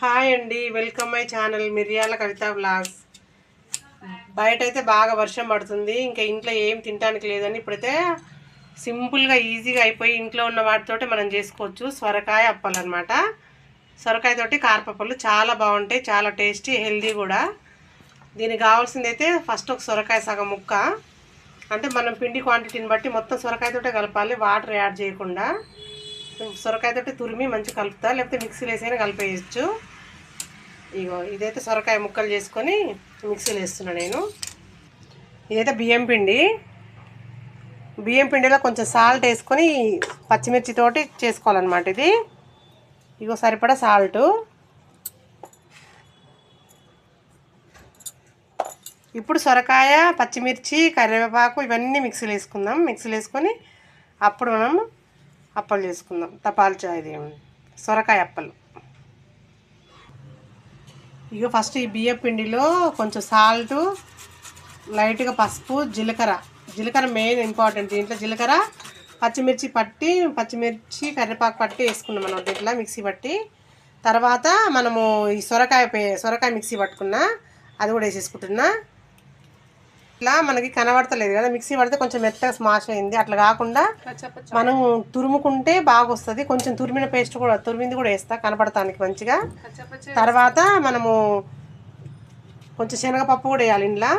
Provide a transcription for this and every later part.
Hi అండి welcome my channel మిరియాల కవిత blogs బయటైతే బాగా వర్షం పడుతుంది ఇంకా ఇంట్లో ఏం తినడానికి లేదని ఇప్పుడైతే సింపుల్గా ఈజీగా అయిపోయి ఇంట్లో ఉన్న వాటితోటి మనం చేసుకోవచ్చు. సొరకాయ అప్పలు అనమాట సొరకాయతోటి కారపప్పలు చాలా బాగుంటాయి చాలా టేస్టీ హెల్దీ కూడా. దీనికి కావాల్సింది అయితే ఫస్ట్ ఒక సొరకాయ సగం ముక్క. అంటే మనం పిండి క్వాంటిటీని బట్టి మొత్తం సొరకాయతోటే కలపాలి వాటర్ యాడ్ చేయకుండా. సొరకాయతోటి తురిమి మంచి కలుపుతా లేకపోతే మిక్సీలో వేసైనా కలిపేయచ్చు. ఇగో ఇదైతే సొరకాయ ముక్కలు చేసుకొని మిక్సీలో వేస్తున్నా నేను. ఇదైతే బియ్యం పిండి. బియ్యం పిండిలో కొంచెం సాల్ట్ వేసుకొని పచ్చిమిర్చితోటి చేసుకోవాలన్నమాట ఇది. ఇగో సరిపడా సాల్టు. ఇప్పుడు సొరకాయ పచ్చిమిర్చి కరివేపాకు ఇవన్నీ మిక్సీలో వేసుకుందాం. మిక్సీలో వేసుకొని అప్పుడు మనం అప్పలు చేసుకుందాం. తపాలు ఇది సొరకాయ అప్పలు. ఇక ఫస్ట్ ఈ బియ్య పిండిలో కొంచెం సాల్ట్ లైట్గా పసుపు జీలకర్ర. జీలకర్ర మెయిన్ ఇంపార్టెంట్ దీంట్లో. జీలకర్ర పచ్చిమిర్చి పట్టి పచ్చిమిర్చి కరివేపాకు పట్టి వేసుకున్నాం మనం దీంట్లో మిక్సీ పట్టి. తర్వాత మనము ఈ సొరకాయ సొరకాయ మిక్సీ పట్టుకున్నా అది కూడా వేసేసుకుంటున్నా. ఇట్లా మనకి కనబడతలేదు కదా. మిక్సీ పడితే కొంచెం మెత్తగా స్మాష్ అయింది. అట్లా కాకుండా మనం తురుముకుంటే బాగా వస్తుంది కొంచెం తురిమిన పేస్ట్ కూడా తురిమింది కూడా వేస్తా కనపడటానికి మంచిగా. తర్వాత మనము కొంచెం శనగపప్పు కూడా వేయాలి ఇంట్లో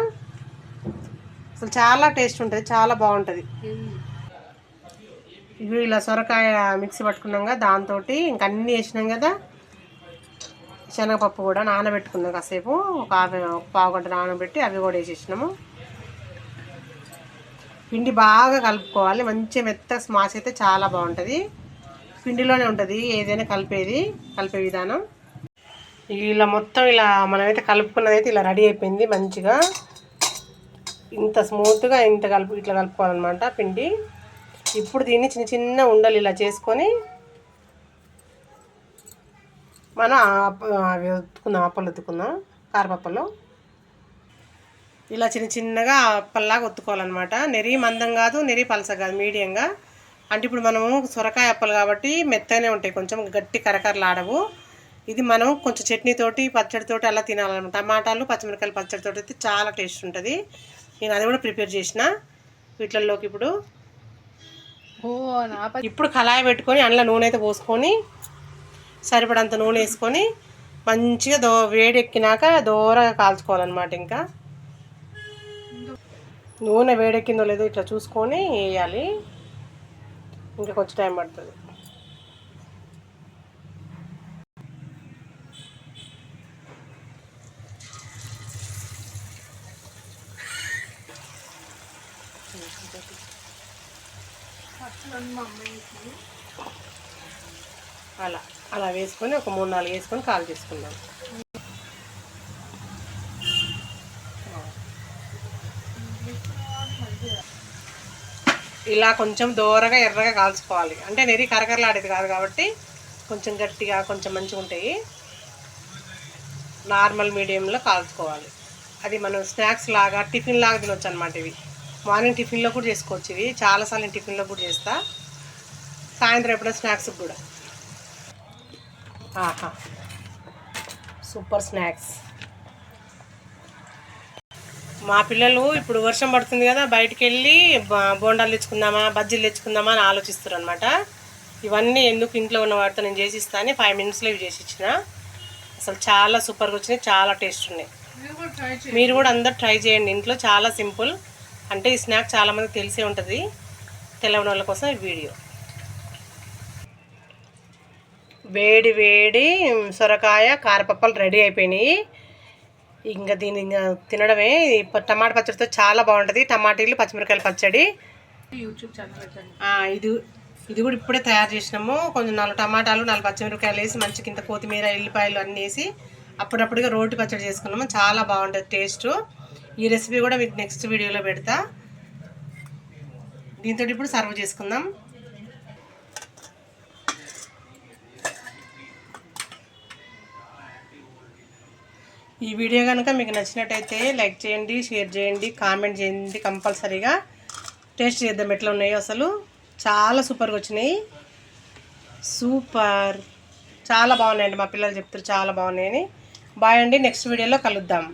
అసలు చాలా టేస్ట్ ఉంటుంది. చాలా బాగుంటుంది. ఇవి ఇలా సొరకాయ మిక్సీ పట్టుకున్నాం కదా దాంతో ఇంక అన్నీ వేసినాం కదా. శనగపప్పు కూడా నానబెట్టుకున్నాం కాసేపు. ఒక పావు గంట నానబెట్టి అవి కూడా వేసేసినాము. పిండి బాగా కలుపుకోవాలి. మంచి మెత్త స్మాష్ అయితే చాలా బాగుంటుంది. పిండిలోనే ఉంటుంది ఏదైనా కలిపేది కలిపే విధానం. ఇలా మొత్తం ఇలా మనమైతే కలుపుకున్నది అయితే ఇలా రెడీ అయిపోయింది మంచిగా. ఇంత స్మూత్గా ఇంత కలుపు ఇట్లా కలుపుకోవాలన్నమాట పిండి. ఇప్పుడు దీన్ని చిన్న చిన్న ఉండలు ఇలా చేసుకొని మనం అప్పు అవి ఉత్తుకుందాం అప్పలు ఉత్తుకుందాం కారపప్పలు. ఇలా చిన్న చిన్నగా అప్పల్లాగా ఒత్తుకోవాలన్నమాట. నెరి మందం కాదు నెరి పలస కాదు మీడియంగా అంటే ఇప్పుడు మనము సొరకాయ అప్పలు కాబట్టి మెత్తగానే ఉంటాయి కొంచెం గట్టి కరకరలాడవు. ఇది మనం కొంచెం చట్నీతోటి పచ్చడితోటి అలా తినాలన్నమాట. టమాటాలు పచ్చిమిరకాయలు పచ్చడితోటి అయితే చాలా టేస్ట్ ఉంటుంది. నేను అది కూడా ప్రిపేర్ చేసిన వీటిల్లోకి ఇప్పుడు. ఓ ఇప్పుడు కళాయి పెట్టుకొని అందులో నూనె అయితే పోసుకొని సరిపడంత నూనె వేసుకొని మంచిగా దో వేడెక్కినాక దూరగా కాల్చుకోవాలన్నమాట ఇంకా. నూనె వేడెక్కిందో లేదో ఇట్లా చూసుకొని వేయాలి. ఇంకా కొంచెం టైం పడుతుంది. అలా అలా వేసుకొని ఒక మూడు నాలుగు వేసుకొని కాల్ చేసుకుందాం. ఇలా కొంచెం దూరగా ఎర్రగా కాల్చుకోవాలి. అంటే నెరి కరకరలాడేది కాదు కాబట్టి కొంచెం గట్టిగా కొంచెం మంచిగా ఉంటాయి. నార్మల్ మీడియంలో కాల్చుకోవాలి. అది మనం స్నాక్స్ లాగా టిఫిన్ లాగా తినొచ్చు అనమాట ఇవి. మార్నింగ్ టిఫిన్లో కూడా చేసుకోవచ్చు ఇవి. చాలాసార్లు నేను టిఫిన్లో కూడా చేస్తా. సాయంత్రం ఎప్పుడో స్నాక్స్ కూడా. ఆహా. Super snacks. మా పిల్లలు ఇప్పుడు వర్షం పడుతుంది కదా బయటికి వెళ్ళి బోండాలు తెచ్చుకుందామా బజ్జీలు తెచ్చుకుందామా అని ఆలోచిస్తారు అనమాట ఇవన్నీ ఎందుకు ఇంట్లో ఉన్న వాటితో నేను చేసి ఇస్తాను ఫైవ్ మినిట్స్లో ఇవి చేసి ఇచ్చిన. అసలు చాలా సూపర్గా వచ్చినాయి చాలా టేస్ట్ ఉన్నాయి. మీరు కూడా అందరు ట్రై చేయండి. ఇంట్లో చాలా సింపుల్ అంటే ఈ స్నాక్ చాలామందికి తెలిసే ఉంటుంది. తెలవని వాళ్ళ కోసం ఈ వీడియో. వేడి వేడి సొరకాయ కారపప్పలు రెడీ అయిపోయినాయి. ఇంకా దీన్ని ఇంకా తినడమే. టమాటా పచ్చడితో చాలా బాగుంటుంది. టమాటీలు పచ్చిమిరకాయల పచ్చడి. యూట్యూబ్ ఛానల్ ఇది ఇది కూడా ఇప్పుడే తయారు చేసినాము. కొంచెం నాలుగు టమాటాలు నాలుగు పచ్చిమిరపకాయలు వేసి మంచి కింద కొత్తిమీర ఎల్లిపాయలు అన్నీ వేసి అప్పుడప్పుడుగా రోటి పచ్చడి చేసుకున్నాము. చాలా బాగుంటుంది టేస్ట్. ఈ రెసిపీ కూడా మీకు నెక్స్ట్ వీడియోలో పెడతా. దీంతో ఇప్పుడు సర్వ్ చేసుకుందాం. ఈ వీడియో కనుక మీకు నచ్చినట్టయితే లైక్ చేయండి షేర్ చేయండి కామెంట్ చేయండి కంపల్సరీగా. టేస్ట్ చేద్దాం ఎట్లా ఉన్నాయో అసలు. చాలా సూపర్గా వచ్చినాయి. సూపర్. చాలా బాగున్నాయండి మా పిల్లలు చెప్తారు చాలా బాగున్నాయని. బాయ్ అండి నెక్స్ట్ వీడియోలో కలుద్దాం.